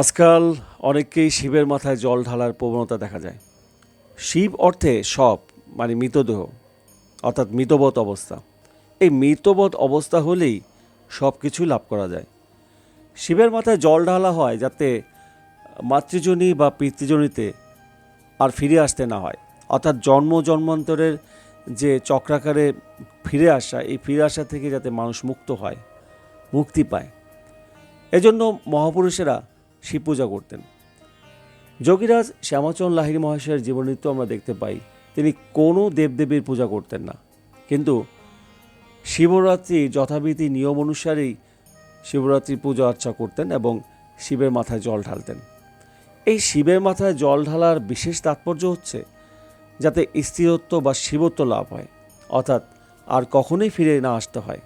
আজকাল অনেককেই শিবের মাথায় জল ঢালার প্রবণতা দেখা যায়। শিব অর্থে সব মানে মৃতদেহ, অর্থাৎ মৃতবৎ অবস্থা। এই মৃতবৎ অবস্থা হলেই সব কিছুই লাভ করা যায়। শিবের মাথায় জল ঢালা হয় যাতে মাতৃজনী বা পিতৃজনীতে আর ফিরে আসতে না হয়। অর্থাৎ জন্ম জন্মান্তরের যে চক্রাকারে ফিরে আসা, এই ফিরে আসা থেকে যাতে মানুষ মুক্ত হয়, মুক্তি পায়। এজন্য মহাপুরুষেরা শিব পূজা করতেন। যোগীরাজ শ্যামাচরণ লাহিড়ী মহাশয়ের জীবনীত্ব আমরা দেখতে পাই, তিনি কোনো দেবদেবীর পূজা করতেন না। কিন্তু শিবরাত্রি যথাবিধি নিয়ম অনুসারেই শিবরাত্রি পূজা অর্চা করতেন এবং শিবের মাথায় জল ঢালতেন। এই শিবের মাথায় জল ঢালার বিশেষ তাৎপর্য হচ্ছে যাতে স্থিরত্ব বা শিবত্ব লাভ হয়, অর্থাৎ আর কখনোই ফিরে না আসতে হয়।